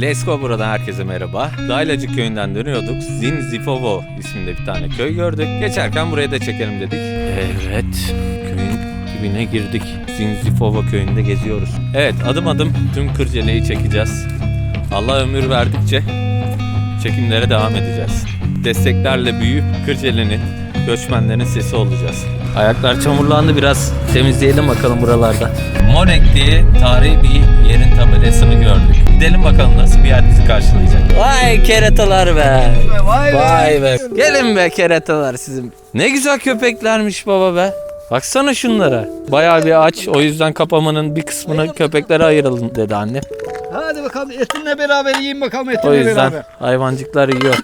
Lesko buradan herkese merhaba. Daylacık köyünden dönüyorduk. Zinzifovo isminde bir tane köy gördük. Geçerken buraya da çekelim dedik. Evet, köyün dibine girdik. Zinzifovo köyünde geziyoruz. Evet, adım adım tüm Kırcele'yi çekeceğiz. Allah ömür verdikçe çekimlere devam edeceğiz. Desteklerle büyüyüp Kırcele'nin, göçmenlerin sesi olacağız. Ayaklar çamurlandı biraz temizleyelim bakalım buralarda. Monek diye tarihi bir yerin tabelasını gördük. Gidelim bakalım nasıl bir yer bizi karşılayacak. Vay keratalar be. Vay be. Vay be. Gelin be keratalar sizin. Ne güzel köpeklermiş baba be. Baksana şunlara. Bayağı bir aç. O yüzden kapamanın bir kısmını köpeklere ayıralım dedi annem. Hadi bakalım etinle beraber yiyin bakalım etinle O yüzden beraber. hayvancıklar yiyor.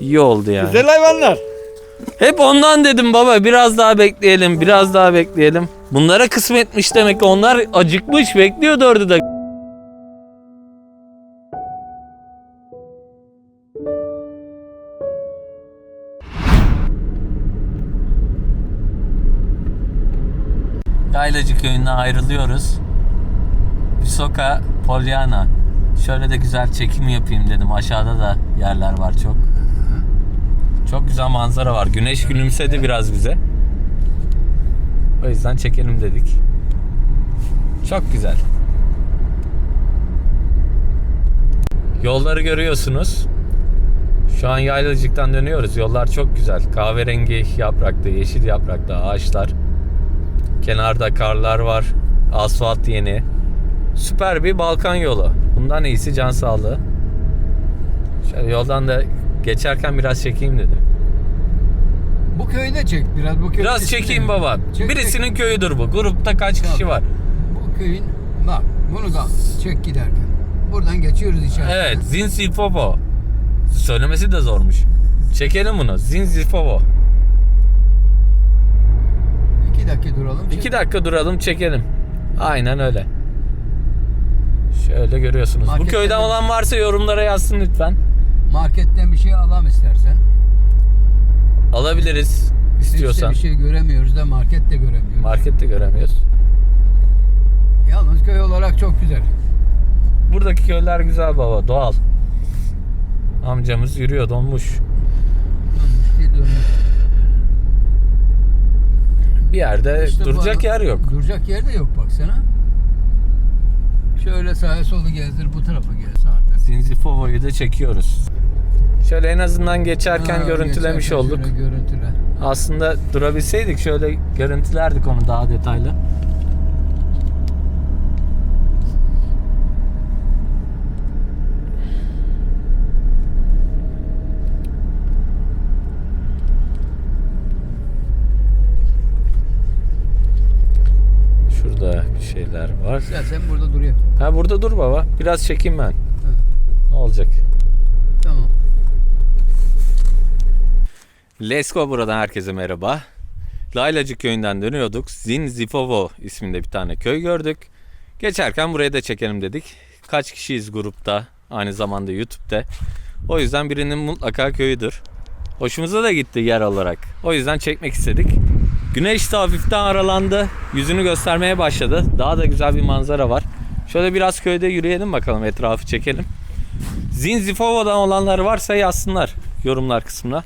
İyi oldu yani. Güzel hayvanlar. Hep ondan dedim baba biraz daha bekleyelim biraz daha bekleyelim. Bunlara kısmetmiş demek ki onlar acıkmış bekliyor dördü de. Yaylacı köyünden ayrılıyoruz. Visoka Polyana. Şöyle de güzel çekim yapayım dedim. Aşağıda da yerler var çok. Çok güzel manzara var. Güneş gülümsedi biraz bize. O yüzden çekelim dedik. Çok güzel. Yolları görüyorsunuz. Şu an Yaylacık'tan dönüyoruz. Yollar çok güzel. Kahverengi yaprakta, yeşil yaprakta ağaçlar. Kenarda karlar var. Asfalt yeni. Süper bir Balkan yolu. Bundan iyisi can sağlığı. Şöyle yoldan da geçerken biraz çekeyim dedim. Bu köyü de çek biraz. Bu köyü Biraz çekeyim baba. baba. Çek, Birisinin çek. köyüdür bu. Grupta kaç kişi var? Bu köyün bak bunu da çek giderken. Buradan geçiyoruz içeriden. Evet, Zinsi Popo. Söylemesi de zormuş. Çekelim bunu. Zinzi Popo. 2 dakika duralım. 2 dakika duralım çekelim. Aynen öyle. Şöyle görüyorsunuz. Marketten Bu köyden olan varsa yorumlara yazsın lütfen. Marketten bir şey alam istersen. Alabiliriz istiyorsan. Hiç bir şey göremiyoruz da markette göremiyoruz. Markette göremiyoruz. Yalnız köy olarak çok güzel. Buradaki köyler güzel baba doğal. Amcamız yürüyor donmuş. Donmuş değil donmuş. Bir yerde İşte duracak yer yok. Duracak yer de yok baksana. Şöyle sağa solu gezdir bu tarafa gel zaten. Zinzifovo'yu da çekiyoruz. Şöyle en azından geçerken Ha, görüntülemiş geçerken olduk. Şöyle görüntüle. Aslında durabilseydik şöyle görüntülerdik onu daha detaylı. Şurada bir şeyler var. Sen, sen burada duruyor. Ha burada dur baba. Biraz çekeyim ben. Ne olacak? Tamam. Lesko buradan herkese merhaba. Laylacık köyünden dönüyorduk. Zinzifovo isminde bir tane köy gördük. Geçerken buraya da çekelim dedik. Kaç kişiyiz grupta? Aynı zamanda YouTube'da. O yüzden birinin mutlaka köyüdür. Hoşumuza da gitti yer olarak. O yüzden çekmek istedik. Güneş de hafiften aralandı. Yüzünü göstermeye başladı. Daha da güzel bir manzara var. Şöyle biraz köyde yürüyelim bakalım etrafı çekelim. Zinzifovo'dan olanlar varsa yazsınlar yorumlar kısmına.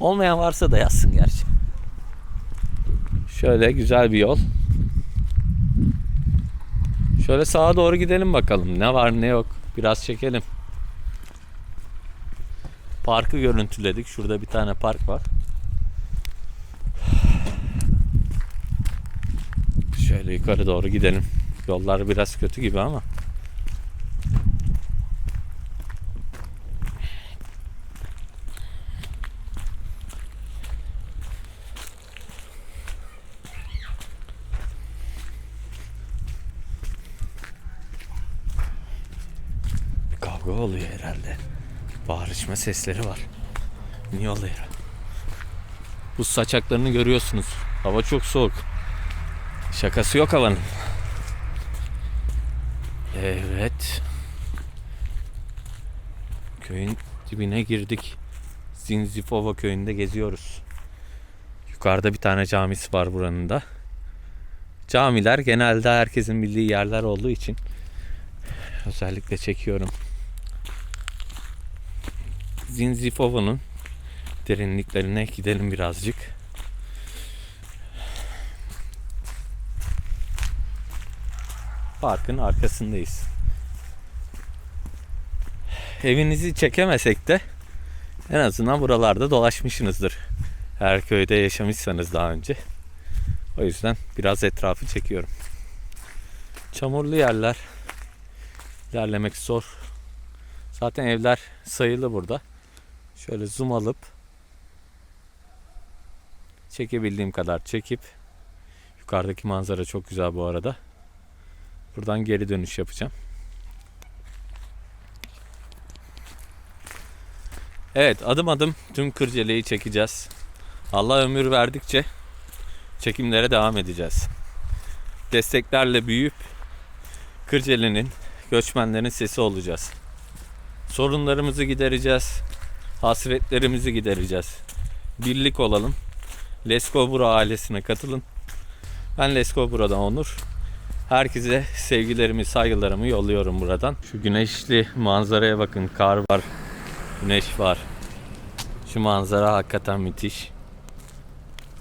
Olmayan varsa da yazsın gerçi. Şöyle güzel bir yol. Şöyle sağa doğru gidelim bakalım. Ne var ne yok. Biraz çekelim. Parkı görüntüledik. Şurada bir tane park var. Şöyle yukarı doğru gidelim. Yollar biraz kötü gibi ama. Kavga oluyor herhalde. Bağırışma sesleri var. Niye oluyor? Bu saçaklarını görüyorsunuz. Hava çok soğuk. Şakası yok havanın. Evet. Köyün dibine girdik. Zinzifova köyünde geziyoruz. Yukarıda bir tane camisi var buranın da. Camiler genelde herkesin bildiği yerler olduğu için özellikle çekiyorum. Zinzifova'nın derinliklerine gidelim birazcık. Parkın arkasındayız. Evinizi çekemesek de en azından buralarda dolaşmışsınızdır. Her köyde yaşamışsanız daha önce. O yüzden biraz etrafı çekiyorum. Çamurlu yerler. İlerlemek zor. Zaten evler sayılı burada. Şöyle zoom alıp çekebildiğim kadar çekip yukarıdaki manzara çok güzel bu arada. Buradan geri dönüş yapacağım. Evet adım adım tüm Kırcele'yi çekeceğiz. Allah ömür verdikçe çekimlere devam edeceğiz. Desteklerle büyüyüp Kırcele'nin, göçmenlerin sesi olacağız. Sorunlarımızı gidereceğiz. Hasretlerimizi gidereceğiz. Birlik olalım. Lesko Bura ailesine katılın. Ben Lesko Bura'dan Onur. Herkese sevgilerimi, saygılarımı yolluyorum buradan. Şu güneşli manzaraya bakın. Kar var, güneş var. Şu manzara hakikaten müthiş.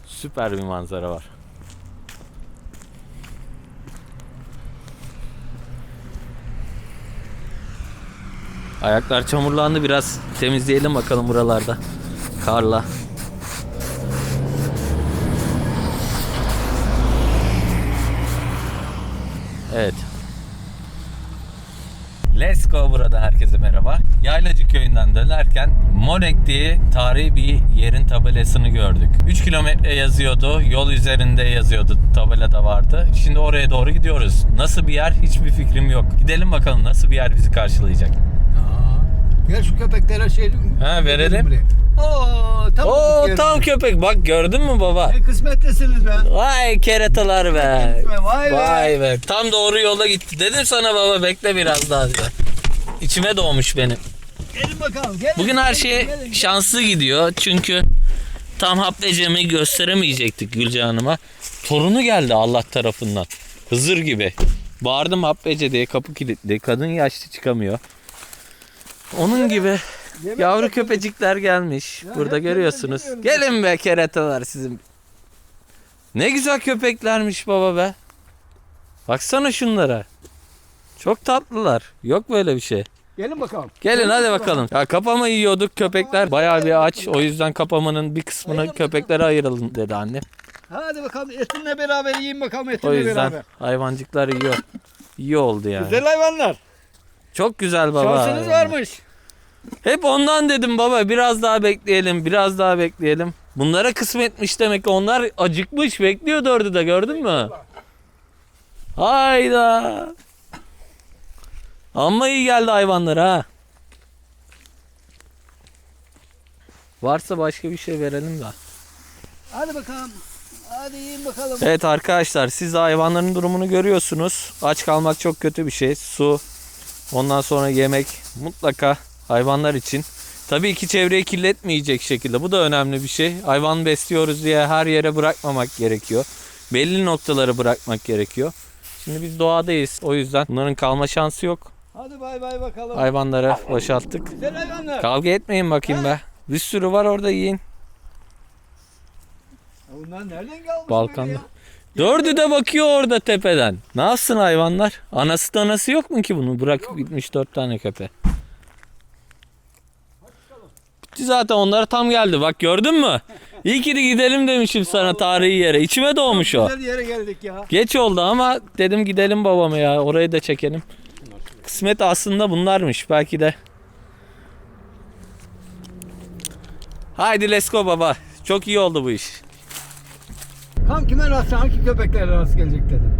Süper bir manzara var. Ayaklar çamurlandı biraz temizleyelim bakalım buralarda. Karla. Evet. Let's go burada herkese merhaba. Yaylacı köyünden dönerken Monek diye tarihi bir yerin tabelasını gördük. 3 kilometre yazıyordu. Yol üzerinde yazıyordu. Tabelada vardı. Şimdi oraya doğru gidiyoruz. Nasıl bir yer hiçbir fikrim yok. Gidelim bakalım nasıl bir yer bizi karşılayacak. Gel şu köpeklere şey Ha, verelim. Oo, tam Oo tam köpek. Bak gördün mü baba? Ne kısmetlisiniz be. Vay keratalar be. Vay be. Vay be. Tam doğru yola gitti. Dedim sana baba bekle biraz daha. İçime doğmuş benim. Gelin bakalım. Gelin. Bugün her Gelin, şey gelin, gelin. şanslı gidiyor. Çünkü tam haplecemi gösteremeyecektik Gülce Hanım'a. Torunu geldi Allah tarafından. Hızır gibi. Bağırdım hapbece diye kapı kilitli. Kadın yaşlı çıkamıyor. Onun gibi yavru köpecikler gelmiş. Burada görüyorsunuz. Gelin be keratalar sizin. Ne güzel köpeklermiş baba be. Baksana şunlara. Çok tatlılar. Yok böyle bir şey. Gelin bakalım. Gelin hadi bakalım. Ya kapama yiyorduk köpekler. Bayağı bir aç. O yüzden kapamanın bir kısmını köpeklere ayıralım dedi annem. Hadi bakalım etinle beraber yiyin bakalım etinle O yüzden beraber. hayvancıklar yiyor. İyi oldu yani. Güzel hayvanlar. Çok güzel baba. Şansınız varmış. Hep ondan dedim baba biraz daha bekleyelim biraz daha bekleyelim. Bunlara kısmetmiş demek ki onlar acıkmış bekliyor dördü de gördün mü? Hayda. Amma iyi geldi hayvanlar ha. Varsa başka bir şey verelim de. Hadi bakalım. Hadi yiyin bakalım. Evet arkadaşlar siz de hayvanların durumunu görüyorsunuz. Aç kalmak çok kötü bir şey. Su, ondan sonra yemek mutlaka hayvanlar için. Tabii ki çevreyi kirletmeyecek şekilde. Bu da önemli bir şey. Hayvan besliyoruz diye her yere bırakmamak gerekiyor. Belli noktaları bırakmak gerekiyor. Şimdi biz doğadayız. O yüzden bunların kalma şansı yok. Hadi bay bay bakalım. Hayvanları boşalttık. Güzel hayvanlar. Kavga etmeyin bakayım be. Bir sürü var orada yiyin. Bunlar nereden gelmiş Balkan'da. Dördü de bakıyor orada tepeden. Ne yapsın hayvanlar? Anası danası yok mu ki bunu? Bırakıp gitmiş dört tane köpe. Bitti zaten onlara tam geldi. Bak gördün mü? İyi ki de gidelim demişim sana tarihi yere. İçime doğmuş o. Güzel yere geldik ya. Geç oldu ama dedim gidelim babama ya. Orayı da çekelim. Kısmet aslında bunlarmış. Belki de. Haydi let's go baba. Çok iyi oldu bu iş. Kam kime rast, hangi köpeklere rast gelecek dedim.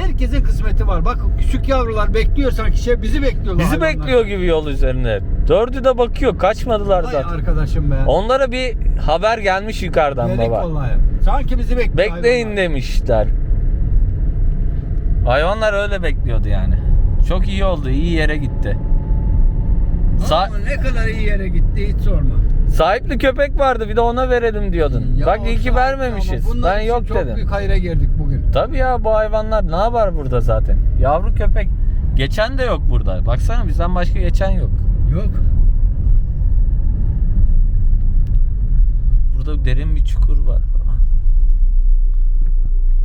Herkesin kısmeti var. Bak küçük yavrular bekliyor sanki şey bizi bekliyorlar. Bizi hayvanlar. bekliyor gibi yol üzerinde. Dördü de bakıyor. Kaçmadılar Vay zaten. arkadaşım be. Onlara bir haber gelmiş yukarıdan Dedik baba. vallahi. Sanki bizi bekliyor. Bekleyin hayvanlar. demişler. Hayvanlar öyle bekliyordu yani. Çok iyi oldu. iyi yere gitti. Sa- Ama ne kadar iyi yere gitti hiç sorma. sahipli köpek vardı bir de ona verelim diyordun. Ya Bak iyi ki vermemişiz. Ben yok çok dedim. büyük hayra girdik bugün. Tabii ya bu hayvanlar ne yapar burada zaten? Yavru köpek. Geçen de yok burada. Baksana bizden başka geçen yok. Yok. burada derin bir çukur var.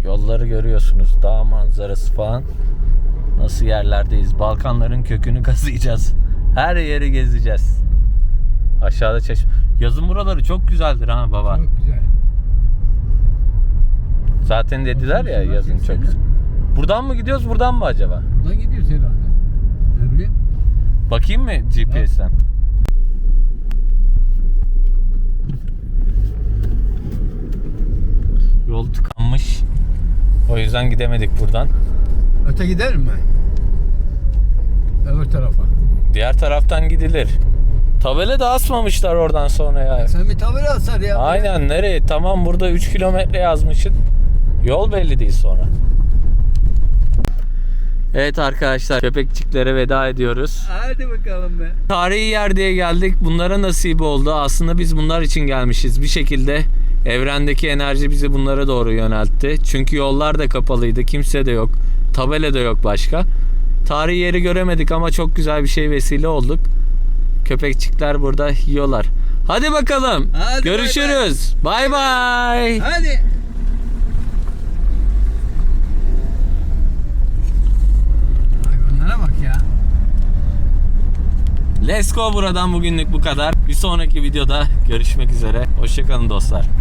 Yolları görüyorsunuz. Dağ manzarası falan. Nasıl yerlerdeyiz? Balkanların kökünü kazıyacağız. Her yeri gezeceğiz. Aşağıda çeşme. Yazın buraları çok güzeldir ha baba. Çok güzel. Zaten dediler ya yazın çok güzel. Buradan mı gidiyoruz buradan mı acaba? Buradan gidiyoruz herhalde. Ne bileyim. Bakayım mı GPS'ten? Yol tıkanmış. O yüzden gidemedik buradan. Öte gider mi? Öbür tarafa. Diğer taraftan gidilir. Tabela da asmamışlar oradan sonra ya. Sen bir tabela asar ya. Aynen nereye? Tamam burada 3 kilometre yazmışsın. Yol belli değil sonra. Evet arkadaşlar köpekçiklere veda ediyoruz. Hadi bakalım be. Tarihi yer diye geldik. Bunlara nasip oldu. Aslında biz bunlar için gelmişiz. Bir şekilde evrendeki enerji bizi bunlara doğru yöneltti. Çünkü yollar da kapalıydı. Kimse de yok. Tabela da yok başka. Tarihi yeri göremedik ama çok güzel bir şey vesile olduk. Köpekçikler burada yiyorlar. Hadi bakalım. Hadi. Görüşürüz. Bay bay. Hadi. Hayvanlara bak ya. Let's go buradan bugünlük bu kadar. Bir sonraki videoda görüşmek üzere. Hoşçakalın dostlar.